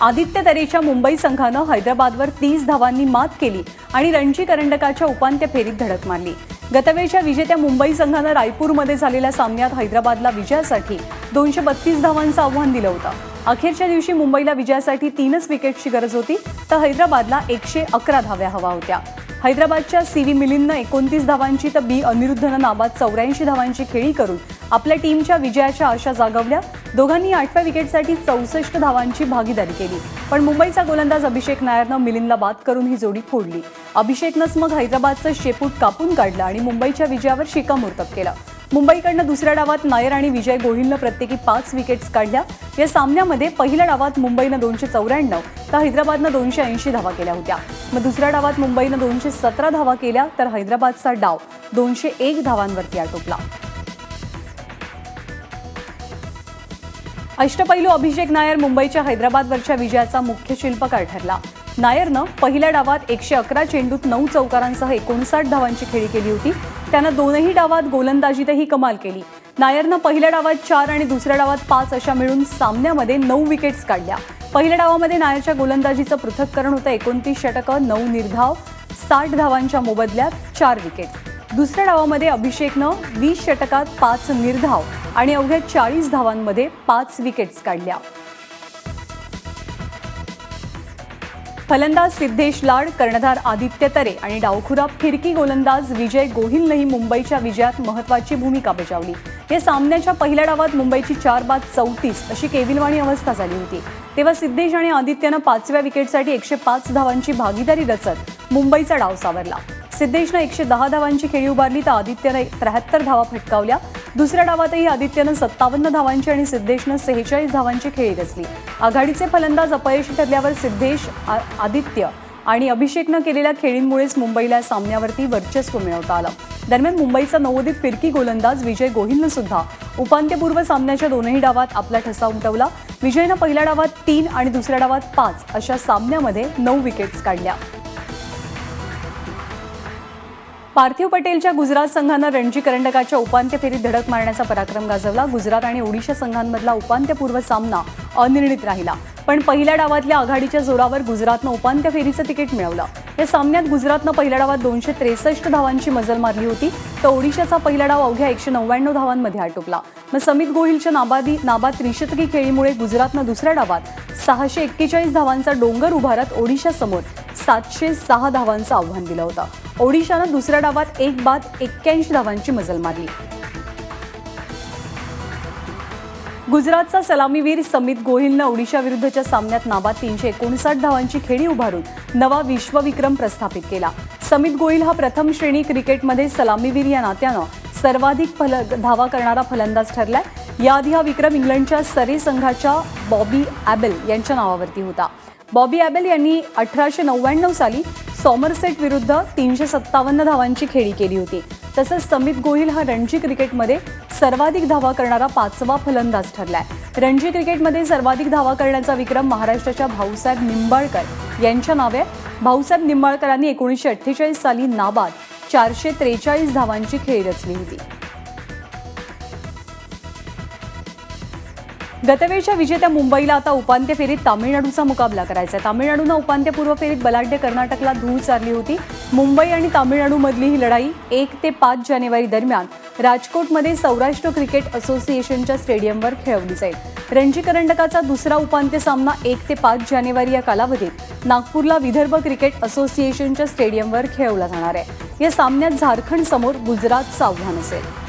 आदित्य तरेच्या मुंबई संघानं हैदराबादवर तीस धावांनी मात केली आणि रणजी करंडकाच्या उपांत्य फेरीत धडक मारली. गतवेळच्या विजेत्या मुंबई संघानं रायपूरमध्ये झालेल्या सामन्यात हैदराबादला विजयासाठी दोनशे बत्तीस धावांचं आव्हान दिलं होतं. अखेरच्या दिवशी मुंबईला विजयासाठी तीनच विकेटची गरज होती तर हैदराबादला एकशे अकरा धाव्या हवा होत्या. हैदराबादच्या सी व्ही मिलिंदनं एकोणतीस धावांची तर बी अनिरुद्धनं नाबाद चौऱ्याऐंशी धावांची खेळी करून आपल्या टीमच्या विजयाच्या आशा जागवल्या. दोघांनी आठव्या विकेटसाठी चौसष्ट धावांची भागीदारी केली. पण मुंबईचा गोलंदाज अभिषेक नायरनं मिलिंदला बाद करून ही जोडी फोडली. अभिषेकनंच मग हैदराबादचं शेपूट कापून काढलं आणि मुंबईच्या विजयावर शिक्कामोर्तब केलं. मुंबईकडनं दुसऱ्या डावात नायर आणि विजय गोहिलनं प्रत्येकी पाच विकेट्स काढल्या. या सामन्यामध्ये पहिल्या डावात मुंबईनं दोनशे चौऱ्याण्णव तर हैदराबादनं दोनशे ऐंशी धावा केल्या होत्या. मग दुसऱ्या डावात मुंबईनं दोनशे सतरा धावा केल्या तर हैदराबादचा डाव दोनशे एक धावांवरती आटोपला. अष्टपैलू अभिषेक नायर मुंबईच्या हैदराबादवरच्या विजयाचा मुख्य शिल्पकार ठरला नायरनं पहिल्या डावात एकशे अकरा चेंडूत नऊ चौकारांसह एकोणसाठ धावांची खेळी केली होती. त्यानं दोनही डावात गोलंदाजीतही कमाल केली. नायरनं पहिल्या डावात चार आणि दुसऱ्या डावात पाच अशा मिळून सामन्यामध्ये नऊ विकेट्स काढल्या. पहिल्या डावामध्ये नायरच्या गोलंदाजीचं पृथक्करण होतं एकोणतीस षटकं नऊ निर्धाव साठ धावांच्या मोबदल्यात चार विकेट्स. दुसऱ्या डावामध्ये अभिषेकनं वीस षटकात पाच निर्धाव आणि अवघ्या चाळीस धावांमध्ये पाच विकेट्स काढल्या. फलंदाज सिद्धेश लाड कर्णधार आदित्य तरे आणि डावखुरा फिरकी गोलंदाज विजय गोहिलनंही मुंबईच्या विजयात महत्वाची भूमिका बजावली. या सामन्याच्या पहिल्या डावात मुंबईची चार बाद चौतीस अशी केविलवाणी अवस्था झाली होती. तेव्हा सिद्धेश आणि आदित्यनं पाचव्या विकेटसाठी एकशे पाच धावांची भागीदारी रचत मुंबईचा डाव सावरला. सिद्धेशनं एकशे दहा धावांची खेळी उभारली तर आदित्यनं त्र्याहत्तर धावा फटकावल्या. दुसऱ्या डावातही आदित्यनं सत्तावन्न धावांची आणि सिद्धेशनं सेहेचाळीस धावांची खेळी रचली. आघाडीचे फलंदाज अपयशी ठरल्यावर सिद्धेश आ- आदित्य आणि अभिषेकनं केलेल्या खेळींमुळेच मुंबईला सामन्यावरती वर्चस्व मिळवता आलं. दरम्यान मुंबईचा नवोदित फिरकी गोलंदाज विजय गोहिलनं सुद्धा उपांत्यपूर्व सामन्याच्या दोनही डावात आपला ठसा उमटवला. विजयनं पहिल्या डावात तीन आणि दुसऱ्या डावात पाच अशा सामन्यामध्ये नऊ विकेट्स काढल्या. पार्थिव पटेलच्या गुजरात संघानं रणजी करंडकाच्या उपांत्य फेरीत धडक मारण्याचा पराक्रम गाजवला. गुजरात आणि ओडिशा संघांमधला उपांत्यपूर्व सामना अनिर्णित राहिला. पण पहिल्या डावातल्या आघाडीच्या जोरावर गुजरातनं उपांत्य फेरीचं तिकीट मिळवलं. या सामन्यात गुजरातनं पहिल्या डावात दोनशे त्रेसष्ट धावांची मजल मारली होती. तर ओडिशाचा पहिला डाव अवघ्या एकशे नव्याण्णव धावांमध्ये आटोपला. मग समित गोहिलच्या नाबादी नाबाद त्रिशतकी खेळीमुळे गुजरातनं दुसऱ्या डावात सहाशे एक्केचाळीस धावांचा डोंगर उभारत ओडिशासमोर सातशे सहा धावांचं आव्हान दिलं होतं. ओडिशानं दुसऱ्या डावात एक बाद एक्क्याऐंशी धावांची मजल मारली. गुजरातचा सलामीवीर समित गोहिलनं ओडिशा विरुद्धच्या सामन्यात नाबाद तीनशे एकोणसाठ धावांची खेळी उभारून नवा विश्वविक्रम प्रस्थापित केला. समित गोहिल हा प्रथम श्रेणी क्रिकेटमध्ये सलामीवीर या नात्यानं सर्वाधिक फल धावा करणारा फलंदाज ठरलाय. याआधी हा विक्रम इंग्लंडच्या सरे संघाच्या बॉबी ॲबेल यांच्या नावावरती होता. बॉबी ॲबेल यांनी अठराशे नव्याण्णव साली सॉमरसेट विरुद्ध तीनशे सत्तावन्न धावांची खेळी केली होती. तसंच समित गोहिल हा रणजी क्रिकेटमध्ये सर्वाधिक धावा करणारा पाचवा फलंदाज ठरलाय. रणजी क्रिकेटमध्ये सर्वाधिक धावा करण्याचा विक्रम महाराष्ट्राच्या भाऊसाहेब निंबाळकर यांच्या नावे भाऊसाहेब निंबाळकरांनी एकोणीसशे अठ्ठेचाळीस साली नाबाद चारशे त्रेचाळीस धावांची खेळी रचली होती. गतवेळच्या विजेत्या मुंबईला आता उपांत्य फेरीत तामिळनाडूचा मुकाबला करायचा आहे. तामिळनाडूनं उपांत्यपूर्व फेरीत बलाढ्य कर्नाटकला धूळ चारली होती. मुंबई आणि तामिळनाडूमधली ही लढाई एक ते पाच जानेवारी दरम्यान राजकोटमध्ये सौराष्ट्र क्रिकेट असोसिएशनच्या स्टेडियमवर खेळवली जाईल. रणजी करंडकाचा दुसरा उपांत्य सामना एक ते पाच जानेवारी या कालावधीत नागपूरला विदर्भ क्रिकेट असोसिएशनच्या स्टेडियमवर खेळवला जाणार आहे. या सामन्यात झारखंड समोर गुजरातचं आव्हान असेल.